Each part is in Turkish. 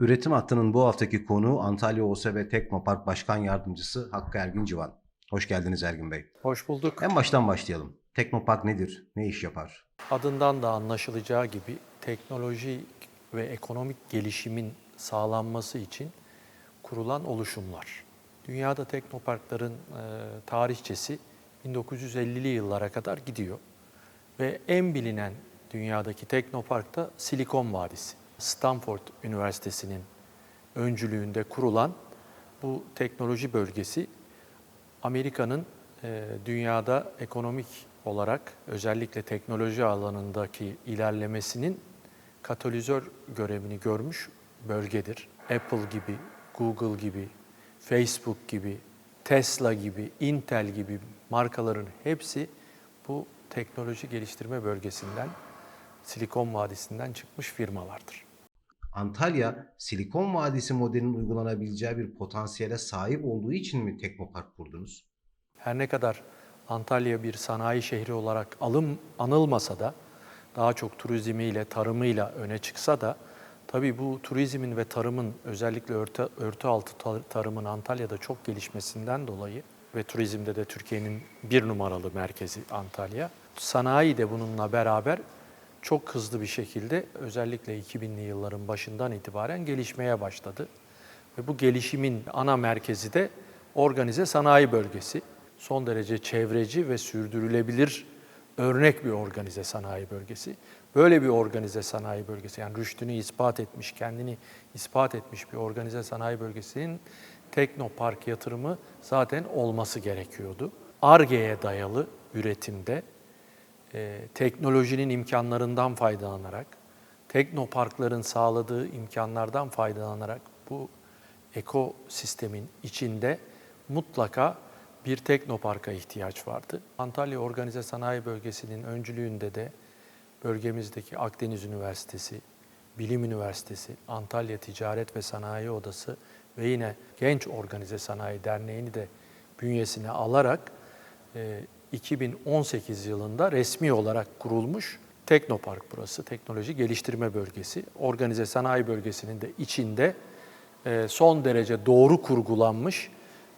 Üretim hattının bu haftaki konuğu Antalya OSB Teknopark Başkan Yardımcısı Hakkı Ergin Civan. Hoş geldiniz Ergin Bey. Hoş bulduk. En baştan başlayalım. Teknopark nedir? Ne iş yapar? Adından da anlaşılacağı gibi teknoloji ve ekonomik gelişimin sağlanması için kurulan oluşumlar. Dünyada teknoparkların e, tarihçesi 1950'li yıllara kadar gidiyor. Ve en bilinen dünyadaki teknopark da Silikon Vadisi. Stanford Üniversitesi'nin öncülüğünde kurulan bu teknoloji bölgesi Amerika'nın e, dünyada ekonomik olarak özellikle teknoloji alanındaki ilerlemesinin katalizör görevini görmüş bölgedir. Apple gibi, Google gibi, Facebook gibi, Tesla gibi, Intel gibi markaların hepsi bu teknoloji geliştirme bölgesinden, Silikon Vadisi'nden çıkmış firmalardır. Antalya, Silikon Vadisi modelinin uygulanabileceği bir potansiyele sahip olduğu için mi Teknopark kurdunuz? Her ne kadar Antalya bir sanayi şehri olarak alım anılmasa da daha çok turizmiyle, tarımıyla öne çıksa da tabii bu turizmin ve tarımın özellikle örtü, örtü altı tar- tarımın Antalya'da çok gelişmesinden dolayı ve turizmde de Türkiye'nin bir numaralı merkezi Antalya. Sanayi de bununla beraber çok hızlı bir şekilde özellikle 2000'li yılların başından itibaren gelişmeye başladı. Ve bu gelişimin ana merkezi de organize sanayi bölgesi. Son derece çevreci ve sürdürülebilir örnek bir organize sanayi bölgesi. Böyle bir organize sanayi bölgesi yani rüştünü ispat etmiş, kendini ispat etmiş bir organize sanayi bölgesinin teknopark yatırımı zaten olması gerekiyordu. ARGE'ye dayalı üretimde e, teknolojinin imkanlarından faydalanarak, teknoparkların sağladığı imkanlardan faydalanarak bu ekosistemin içinde mutlaka bir teknoparka ihtiyaç vardı. Antalya Organize Sanayi Bölgesi'nin öncülüğünde de bölgemizdeki Akdeniz Üniversitesi, Bilim Üniversitesi, Antalya Ticaret ve Sanayi Odası ve yine Genç Organize Sanayi Derneği'ni de bünyesine alarak e, 2018 yılında resmi olarak kurulmuş Teknopark burası, Teknoloji Geliştirme Bölgesi. Organize Sanayi Bölgesi'nin de içinde e, son derece doğru kurgulanmış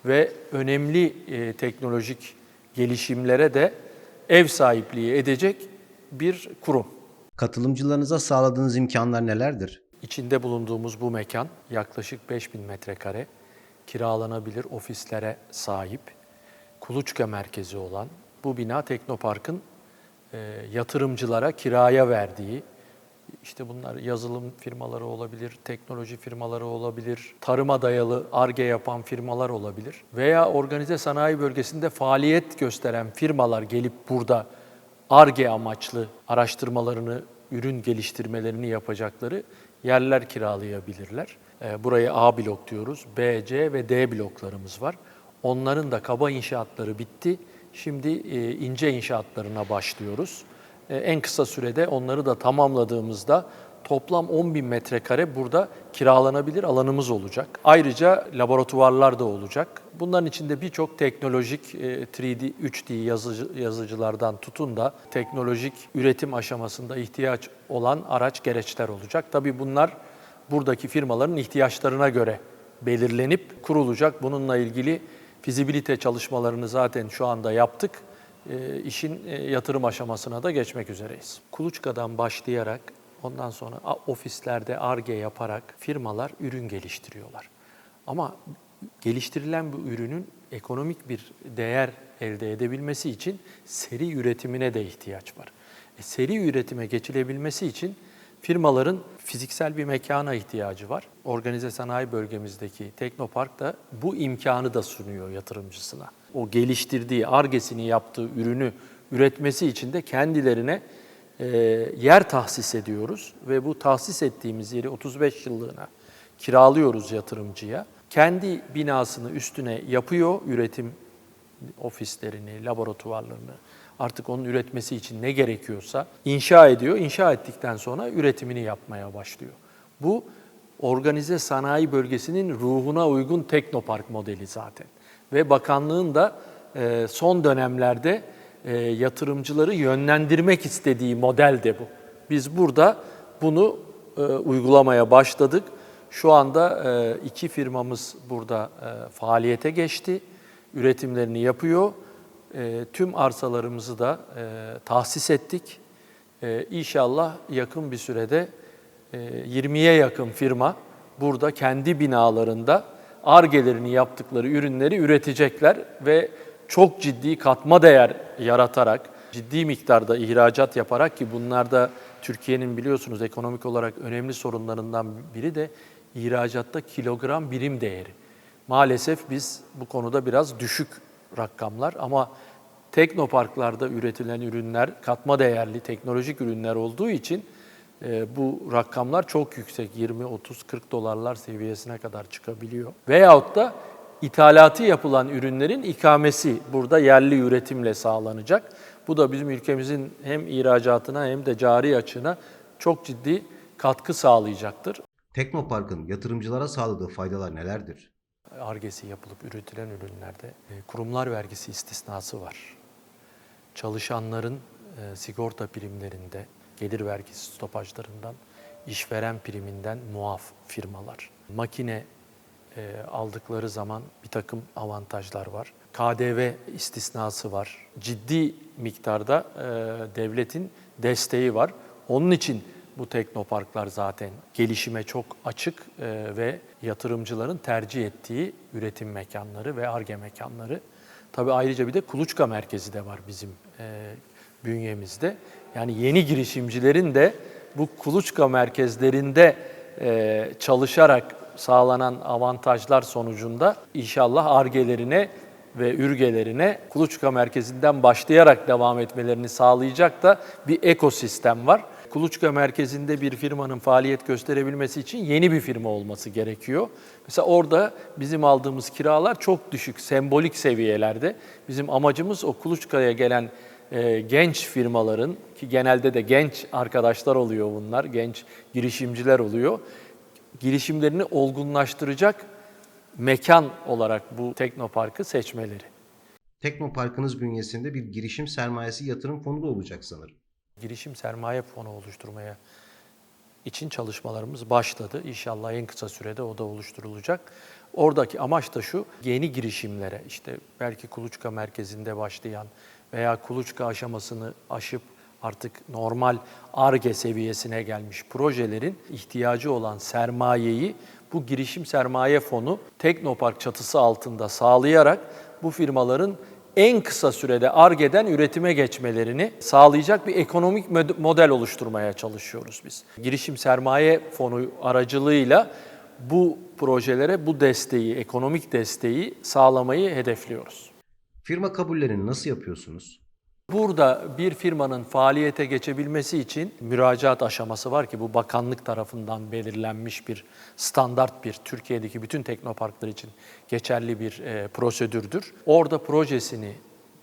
ve önemli e, teknolojik gelişimlere de ev sahipliği edecek bir kurum. Katılımcılarınıza sağladığınız imkanlar nelerdir? İçinde bulunduğumuz bu mekan yaklaşık 5000 metrekare kiralanabilir ofislere sahip, kuluçka merkezi olan bu bina Teknopark'ın e, yatırımcılara kiraya verdiği, işte bunlar yazılım firmaları olabilir, teknoloji firmaları olabilir, tarıma dayalı ARGE yapan firmalar olabilir veya organize sanayi bölgesinde faaliyet gösteren firmalar gelip burada ARGE amaçlı araştırmalarını, ürün geliştirmelerini yapacakları yerler kiralayabilirler. Ee, Buraya A blok diyoruz, B, C ve D bloklarımız var. Onların da kaba inşaatları bitti. Şimdi e, ince inşaatlarına başlıyoruz. E, En kısa sürede onları da tamamladığımızda toplam 10 bin metrekare burada kiralanabilir alanımız olacak. Ayrıca laboratuvarlar da olacak. Bunların içinde birçok teknolojik e, 3D, 3D yazıcı, yazıcılardan tutun da teknolojik üretim aşamasında ihtiyaç olan araç gereçler olacak. Tabii bunlar buradaki firmaların ihtiyaçlarına göre belirlenip kurulacak. Bununla ilgili fizibilite çalışmalarını zaten şu anda yaptık. E, işin e, yatırım aşamasına da geçmek üzereyiz. Kuluçkadan başlayarak ondan sonra ofislerde ARGE yaparak firmalar ürün geliştiriyorlar. Ama geliştirilen bu ürünün ekonomik bir değer elde edebilmesi için seri üretimine de ihtiyaç var. E, seri üretime geçilebilmesi için firmaların fiziksel bir mekana ihtiyacı var. Organize sanayi bölgemizdeki Teknopark da bu imkanı da sunuyor yatırımcısına. O geliştirdiği, argesini yaptığı ürünü üretmesi için de kendilerine e, yer tahsis ediyoruz ve bu tahsis ettiğimiz yeri 35 yıllığına kiralıyoruz yatırımcıya. Kendi binasını üstüne yapıyor, üretim ofislerini, laboratuvarlarını, artık onun üretmesi için ne gerekiyorsa inşa ediyor. İnşa ettikten sonra üretimini yapmaya başlıyor. Bu organize sanayi bölgesinin ruhuna uygun teknopark modeli zaten. Ve bakanlığın da e, son dönemlerde e, yatırımcıları yönlendirmek istediği model de bu. Biz burada bunu e, uygulamaya başladık. Şu anda iki firmamız burada faaliyete geçti. Üretimlerini yapıyor. E, Tüm arsalarımızı da e, tahsis ettik. E, İnşallah yakın bir sürede e, 20'ye yakın firma burada kendi binalarında argelerini yaptıkları ürünleri üretecekler ve çok ciddi katma değer yaratarak, ciddi miktarda ihracat yaparak ki bunlar da Türkiye'nin biliyorsunuz ekonomik olarak önemli sorunlarından biri de ihracatta kilogram birim değeri. Maalesef biz bu konuda biraz düşük rakamlar ama teknoparklarda üretilen ürünler katma değerli teknolojik ürünler olduğu için e, bu rakamlar çok yüksek. 20, 30, 40 dolarlar seviyesine kadar çıkabiliyor. Veyahut da ithalatı yapılan ürünlerin ikamesi burada yerli üretimle sağlanacak. Bu da bizim ülkemizin hem ihracatına hem de cari açığına çok ciddi katkı sağlayacaktır. Teknopark'ın yatırımcılara sağladığı faydalar nelerdir? Argesi yapılıp üretilen ürünlerde e, kurumlar vergisi istisnası var. Çalışanların e, sigorta primlerinde, gelir vergisi stopajlarından, işveren priminden muaf firmalar. Makine e, aldıkları zaman bir takım avantajlar var. KDV istisnası var. Ciddi miktarda devletin desteği var. Onun için bu teknoparklar zaten gelişime çok açık e, ve yatırımcıların tercih ettiği üretim mekanları ve ARGE mekanları. Tabii ayrıca bir de kuluçka merkezi de var bizim e, bünyemizde. Yani yeni girişimcilerin de bu kuluçka merkezlerinde e, çalışarak sağlanan avantajlar sonucunda inşallah argelerine ve ürgelerine kuluçka merkezinden başlayarak devam etmelerini sağlayacak da bir ekosistem var. Kuluçka merkezinde bir firmanın faaliyet gösterebilmesi için yeni bir firma olması gerekiyor. Mesela orada bizim aldığımız kiralar çok düşük, sembolik seviyelerde. Bizim amacımız o kuluçkaya gelen e, genç firmaların ki genelde de genç arkadaşlar oluyor bunlar, genç girişimciler oluyor. Girişimlerini olgunlaştıracak mekan olarak bu teknoparkı seçmeleri. Teknopark'ınız bünyesinde bir girişim sermayesi yatırım fonu da olacak sanırım. Girişim sermaye fonu oluşturmaya için çalışmalarımız başladı. İnşallah en kısa sürede o da oluşturulacak. Oradaki amaç da şu, yeni girişimlere, işte belki kuluçka merkezinde başlayan veya kuluçka aşamasını aşıp artık normal ARGE seviyesine gelmiş projelerin ihtiyacı olan sermayeyi bu girişim sermaye fonu Teknopark çatısı altında sağlayarak bu firmaların en kısa sürede ARGE'den üretime geçmelerini sağlayacak bir ekonomik mod- model oluşturmaya çalışıyoruz biz. Girişim Sermaye Fonu aracılığıyla bu projelere bu desteği, ekonomik desteği sağlamayı hedefliyoruz. Firma kabullerini nasıl yapıyorsunuz? Burada bir firmanın faaliyete geçebilmesi için müracaat aşaması var ki bu bakanlık tarafından belirlenmiş bir standart bir Türkiye'deki bütün teknoparklar için geçerli bir e, prosedürdür. Orada projesini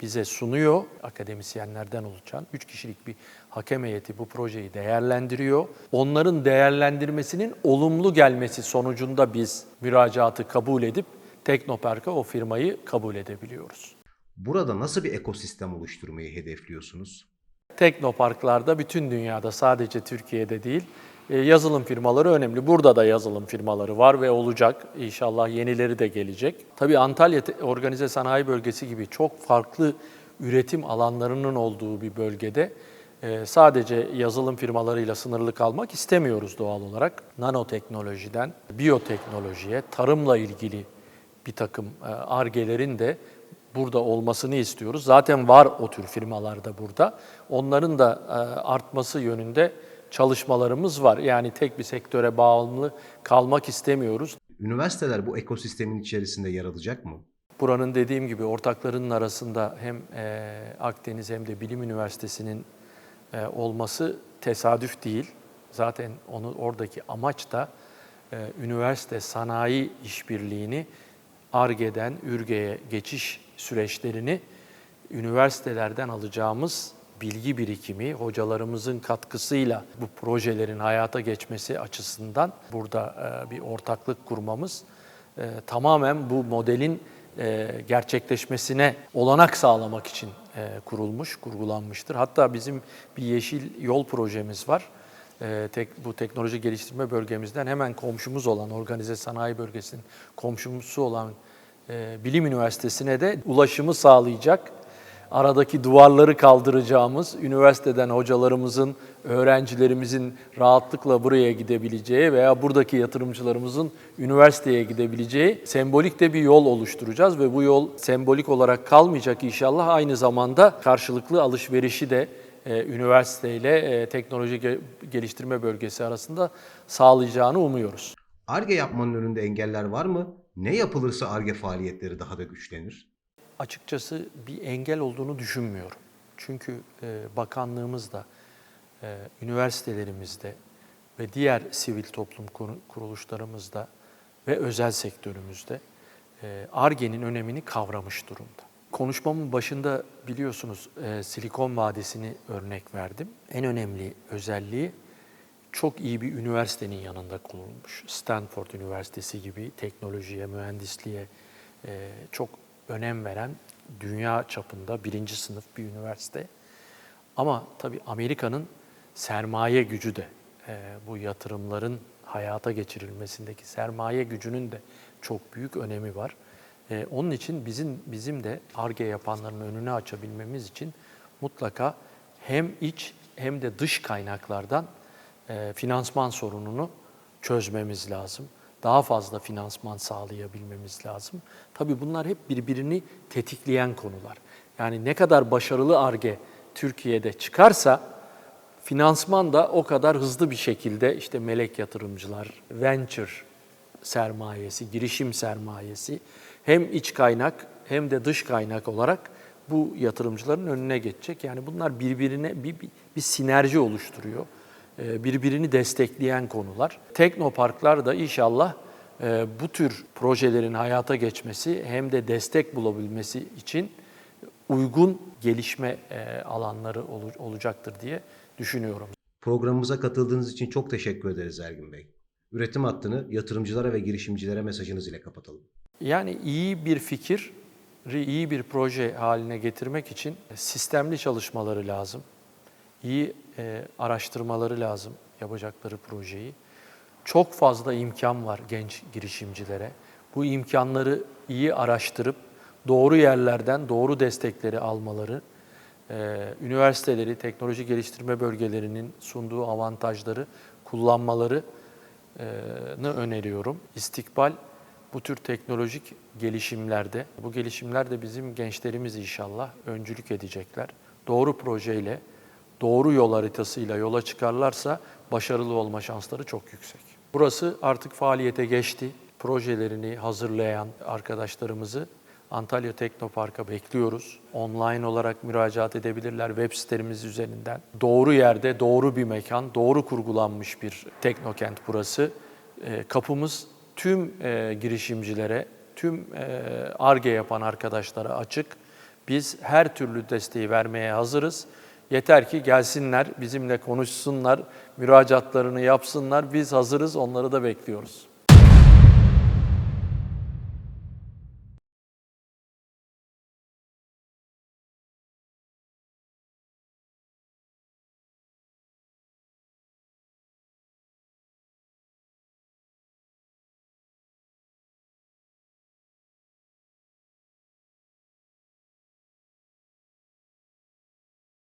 bize sunuyor akademisyenlerden oluşan 3 kişilik bir hakem heyeti bu projeyi değerlendiriyor. Onların değerlendirmesinin olumlu gelmesi sonucunda biz müracaatı kabul edip Teknopark'a o firmayı kabul edebiliyoruz. Burada nasıl bir ekosistem oluşturmayı hedefliyorsunuz? Teknoparklarda bütün dünyada sadece Türkiye'de değil e, yazılım firmaları önemli. Burada da yazılım firmaları var ve olacak. İnşallah yenileri de gelecek. Tabii Antalya Organize Sanayi Bölgesi gibi çok farklı üretim alanlarının olduğu bir bölgede e, sadece yazılım firmalarıyla sınırlı kalmak istemiyoruz doğal olarak. Nanoteknolojiden biyoteknolojiye, tarımla ilgili bir takım e, argelerin de burada olmasını istiyoruz. Zaten var o tür firmalar da burada. Onların da e, artması yönünde çalışmalarımız var. Yani tek bir sektöre bağımlı kalmak istemiyoruz. Üniversiteler bu ekosistemin içerisinde yer alacak mı? Buranın dediğim gibi ortaklarının arasında hem e, Akdeniz hem de Bilim Üniversitesi'nin e, olması tesadüf değil. Zaten onu oradaki amaç da üniversite sanayi işbirliğini ARGE'den ÜRGE'ye geçiş süreçlerini üniversitelerden alacağımız bilgi birikimi, hocalarımızın katkısıyla bu projelerin hayata geçmesi açısından burada e, bir ortaklık kurmamız e, tamamen bu modelin e, gerçekleşmesine olanak sağlamak için kurulmuş, kurgulanmıştır. Hatta bizim bir yeşil yol projemiz var. E, tek, bu teknoloji geliştirme bölgemizden hemen komşumuz olan, organize sanayi bölgesinin komşumusu olan e, Bilim Üniversitesi'ne de ulaşımı sağlayacak, aradaki duvarları kaldıracağımız, üniversiteden hocalarımızın, öğrencilerimizin rahatlıkla buraya gidebileceği veya buradaki yatırımcılarımızın üniversiteye gidebileceği sembolik de bir yol oluşturacağız ve bu yol sembolik olarak kalmayacak inşallah. Aynı zamanda karşılıklı alışverişi de e, üniversiteyle e, teknoloji ge- geliştirme bölgesi arasında sağlayacağını umuyoruz. ARGE yapmanın önünde engeller var mı? Ne yapılırsa ARGE faaliyetleri daha da güçlenir? Açıkçası bir engel olduğunu düşünmüyorum. Çünkü e, bakanlığımız da, üniversitelerimizde ve diğer sivil toplum kur- kuruluşlarımızda ve özel sektörümüzde ARGE'nin önemini kavramış durumda. Konuşmamın başında biliyorsunuz e, Silikon Vadisi'ni örnek verdim. En önemli özelliği çok iyi bir üniversitenin yanında kurulmuş. Stanford Üniversitesi gibi teknolojiye, mühendisliğe e, çok önem veren dünya çapında birinci sınıf bir üniversite. Ama tabii Amerika'nın sermaye gücü de e, bu yatırımların hayata geçirilmesindeki sermaye gücünün de çok büyük önemi var. E, onun için bizim bizim de ARGE yapanların önünü açabilmemiz için mutlaka hem iç hem de dış kaynaklardan e, finansman sorununu çözmemiz lazım. Daha fazla finansman sağlayabilmemiz lazım. Tabii bunlar hep birbirini tetikleyen konular. Yani ne kadar başarılı ARGE Türkiye'de çıkarsa finansman da o kadar hızlı bir şekilde işte melek yatırımcılar, venture sermayesi, girişim sermayesi hem iç kaynak hem de dış kaynak olarak bu yatırımcıların önüne geçecek. Yani bunlar birbirine bir, bir, bir sinerji oluşturuyor. Ee, Birbirini destekleyen konular. Teknoparklar da inşallah e, bu tür projelerin hayata geçmesi hem de destek bulabilmesi için uygun gelişme e, alanları olacaktır diye düşünüyorum. Programımıza katıldığınız için çok teşekkür ederiz Ergin Bey. Üretim hattını yatırımcılara ve girişimcilere mesajınız ile kapatalım. Yani iyi bir fikir, iyi bir proje haline getirmek için sistemli çalışmaları lazım. İyi e, araştırmaları lazım yapacakları projeyi. Çok fazla imkan var genç girişimcilere. Bu imkanları iyi araştırıp doğru yerlerden doğru destekleri almaları, e, üniversiteleri, teknoloji geliştirme bölgelerinin sunduğu avantajları kullanmaları ne öneriyorum. İstikbal bu tür teknolojik gelişimlerde, bu gelişimlerde bizim gençlerimiz inşallah öncülük edecekler. Doğru projeyle, doğru yol haritasıyla yola çıkarlarsa başarılı olma şansları çok yüksek. Burası artık faaliyete geçti. Projelerini hazırlayan arkadaşlarımızı Antalya Teknopark'a bekliyoruz. Online olarak müracaat edebilirler web sitemiz üzerinden. Doğru yerde, doğru bir mekan, doğru kurgulanmış bir teknokent burası. Ee, Kapımız tüm e, girişimcilere, tüm ARGE yapan arkadaşlara açık. Biz her türlü desteği vermeye hazırız. Yeter ki gelsinler, bizimle konuşsunlar, müracaatlarını yapsınlar. Biz hazırız, onları da bekliyoruz.